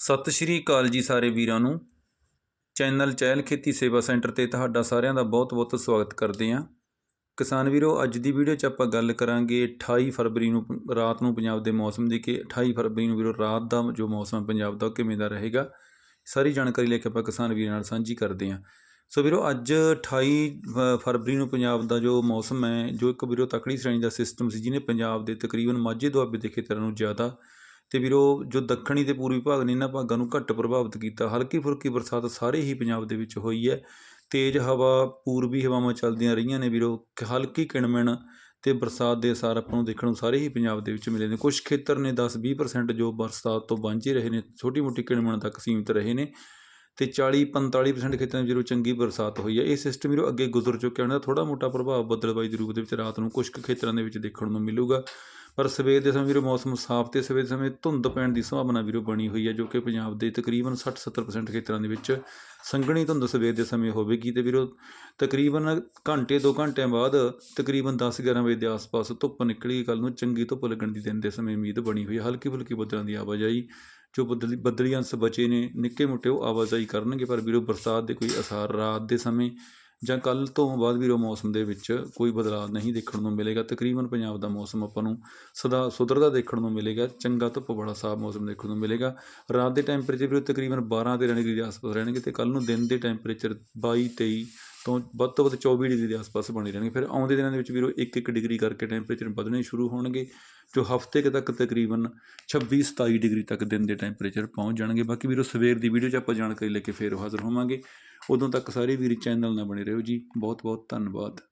ਸਤਿ ਸ਼੍ਰੀ ਅਕਾਲ ਜੀ ਸਾਰੇ ਵੀਰਾਂ ਨੂੰ। ਚੈਨਲ ਚਹਿਲ ਖੇਤੀ ਸੇਵਾ ਸੈਂਟਰ ਤੇ ਤੁਹਾਡਾ ਸਾਰਿਆਂ ਦਾ ਬਹੁਤ-ਬਹੁਤ ਸਵਾਗਤ ਕਰਦੇ ਹਾਂ। ਕਿਸਾਨ ਵੀਰੋ, ਅੱਜ ਦੀ ਵੀਡੀਓ 'ਚ ਆਪਾਂ ਗੱਲ ਕਰਾਂਗੇ 28 ਫਰਵਰੀ ਨੂੰ ਰਾਤ ਨੂੰ ਪੰਜਾਬ ਦੇ ਮੌਸਮ ਦੀ ਕਿ 28 ਫਰਵਰੀ ਨੂੰ ਵੀਰੋ, ਰਾਤ ਦਾ ਜੋ ਮੌਸਮ ਪੰਜਾਬ ਦਾ ਉਹ ਕਿਵੇਂ ਦਾ ਰਹੇਗਾ, ਸਾਰੀ ਜਾਣਕਾਰੀ ਲੈ ਕੇ ਆਪਾਂ ਕਿਸਾਨ ਵੀਰਾਂ ਨਾਲ ਸਾਂਝੀ ਕਰਦੇ ਹਾਂ। ਸੋ ਵੀਰੋ, ਅੱਜ 28 ਫ- ਫਰਵਰੀ ਨੂੰ ਪੰਜਾਬ ਦਾ ਜੋ ਮੌਸਮ ਹੈ, ਜੋ ਇੱਕ ਵੀਰੋ ਤਕੜੀ ਸ਼੍ਰੇਣੀ ਦਾ ਸਿਸਟਮ ਸੀ, ਜਿਹਨੇ ਪੰਜਾਬ ਦੇ ਤਕਰੀਬਨ ਮਾਝੇ ਦੁਆਬੇ ਦੇ ਖੇਤਰਾਂ ਨੂੰ ਜ਼ਿਆਦਾ ਤੇ ਵੀਰੋ, ਜੋ ਦੱਖਣੀ ਤੇ ਪੂਰਬੀ ਭਾਗ ਨੇ ਇਹਨਾਂ ਭਾਗਾਂ ਨੂੰ ਘੱਟ ਪ੍ਰਭਾਵਿਤ ਕੀਤਾ, ਹਲਕੀ ਫੁਲਕੀ ਬਰਸਾਤ ਸਾਰੇ ਹੀ ਪੰਜਾਬ ਦੇ ਵਿੱਚ ਹੋਈ ਹੈ। ਤੇਜ਼ ਹਵਾ ਪੂਰਬੀ ਹਵਾਵਾਂ ਚੱਲਦੀਆਂ ਰਹੀਆਂ ਨੇ ਵੀਰੋ, ਕ- ਹਲਕੀ ਕਿਣਮਿਣ ਤੇ ਬਰਸਾਤ ਦੇ ਅਸਰ ਆਪਾਂ ਨੂੰ ਦੇਖਣ ਨੂੰ ਸਾਰੇ ਹੀ ਪੰਜਾਬ ਦੇ ਵਿੱਚ ਮਿਲੇ ਨੇ। ਕੁਝ ਖੇਤਰ ਨੇ 10-20% ਜੋ ਬਰਸਾਤ ਤੋਂ ਵਾਂਝੇ ਰਹੇ ਨੇ, ਛੋਟੀ ਮੋਟੀ ਕਿਣਮਿਣ ਤੱਕ ਸੀਮਿਤ ਰਹੇ ਨੇ ਤੇ 40-45% ਖੇਤਰਾਂ ਵਿੱਚ ਜਦੋਂ ਚੰਗੀ ਬਰਸਾਤ ਹੋਈ ਹੈ। ਇਹ ਸਿਸਟਮ ਵੀਰੋ ਅੱਗੇ ਗੁਜ਼ਰ ਚੁੱਕਿਆ, ਉਹਨਾਂ ਦਾ ਥੋੜਾ ਮੋਟਾ ਪ੍ਰਭਾਵ ਬੱਦਲਬਾਈ ਦੇ ਰੂਪ ਦੇ ਵਿੱਚ ਰਾਤ ਨੂੰ ਕੁਝ ਕੁ ਖੇਤਰਾਂ ਦੇ ਵਿੱਚ ਦੇਖਣ ਨੂੰ ਮਿਲੂਗਾ। ਪਰ ਸਵੇਰ ਦੇ ਸਮੇਂ ਵੀਰੋ ਮੌਸਮ ਸਾਫ਼ ਤੇ ਸਵੇਰ ਦੇ ਸਮੇਂ ਧੁੰਦ ਪੈਣ ਦੀ ਸੰਭਾਵਨਾ ਵੀਰੋ ਬਣੀ ਹੋਈ ਹੈ ਜੋ ਕਿ ਪੰਜਾਬ ਦੇ ਤਕਰੀਬਨ 60-70% ਖੇਤਰਾਂ ਦੇ ਵਿੱਚ ਸੰਘਣੀ ਧੁੰਦ ਸਵੇਰ ਦੇ ਸਮੇਂ ਹੋਵੇਗੀ ਤੇ ਵੀਰੋ ਤਕਰੀਬਨ ਘੰਟੇ ਦੋ ਘੰਟਿਆਂ ਬਾਅਦ ਤਕਰੀਬਨ 10-11 ਵਜੇ ਦੇ ਆਸ-ਪਾਸ ਧੁੱਪ ਨਿਕਲੀ ਕੱਲ ਨੂੰ ਚੰਗੀ ਧੁੱਪ ਲੱਗਣ ਦੀ ਦਿਨ ਦੇ ਸਮੇਂ ਉਮੀਦ ਬਣੀ ਹੋਈ ਹੈ। ਹਲਕੀ ਫੁਲਕੀ ਬੱਦਲਾਂ ਦੀ ਆਵਾਜਾਈ ਜੋ ਬੱਦਲੀ ਬੱਦਲੀ ਅੰਸ਼ ਬਚੇ ਨੇ ਨਿੱਕੇ ਮੋਟੇ ਉਹ ਆਵਾਜਾਈ ਕਰਨਗੇ ਪਰ ਵੀਰੋ ਬਰਸਾਤ ਦੇ ਕੋਈ ਅਸਾਰ ਰਾਤ ਦੇ ਸਮੇਂ ਜਾਂ ਕੱਲ ਤੋਂ ਬਾਅਦ ਵੀਰੋ ਮੌਸਮ ਦੇ ਵਿੱਚ ਕੋਈ ਬਦਲਾਅ ਨਹੀਂ ਦੇਖਣ ਨੂੰ ਮਿਲੇਗਾ। ਤਕਰੀਬਨ ਪੰਜਾਬ ਦਾ ਮੌਸਮ ਆਪਾਂ ਨੂੰ ਸਦਾ ਸੁਧਰਦਾ ਦੇਖਣ ਨੂੰ ਮਿਲੇਗਾ, ਚੰਗਾ ਧੁੱਪ ਬੜਾ ਸਾਫ਼ ਮੌਸਮ ਦੇਖਣ ਨੂੰ ਮਿਲੇਗਾ। ਰਾਤ ਦੇ ਟੈਂਪਰੇਚਰ ਵੀਰੋ ਤਕਰੀਬਨ 12 13 ਡਿਗਰੀ ਦੇ ਆਸ-ਪਾਸ ਰਹਿਣਗੇ ਤੇ ਕੱਲ ਨੂੰ ਦਿਨ ਦੇ ਟੈਂਪਰੇਚਰ 22 23 ਤੋਂ ਵੱਧ ਤੋਂ ਵੱਧ 24 ਡਿਗਰੀ ਦੇ ਆਸ-ਪਾਸ ਬਣੇ ਰਹਿਣਗੇ। ਫਿਰ ਆਉਂਦੇ ਦਿਨਾਂ ਦੇ ਵਿੱਚ ਵੀਰੋ 1-1 ਡਿਗਰੀ ਕਰਕੇ ਟੈਂਪਰੇਚਰ ਵਧਣੇ ਸ਼ੁਰੂ ਹੋਣਗੇ, ਜੋ ਹਫ਼ਤੇ ਕੁ ਤੱਕ ਤਕਰੀਬਨ 26-27 ਡਿਗਰੀ ਤੱਕ ਦਿਨ ਦੇ ਟੈਂਪਰੇਚਰ ਪਹੁੰਚ ਜਾਣਗੇ। ਬਾਕੀ ਵੀਰੋ ਸਵੇਰ ਦੀ ਵੀਡੀਓ 'ਚ ਆਪਾਂ ਜਾਣਕਾਰੀ ਲੈ ਕੇ ਫੇਰ ਹਾਜ਼ਰ ਹੋਵਾਂਗੇ। ਉਦੋਂ ਤੱਕ ਸਾਰੇ ਵੀਰ ਚੈਨਲ ਨਾਲ ਬਣੇ ਰਹੋ ਜੀ। ਬਹੁਤ ਬਹੁਤ ਧੰਨਵਾਦ।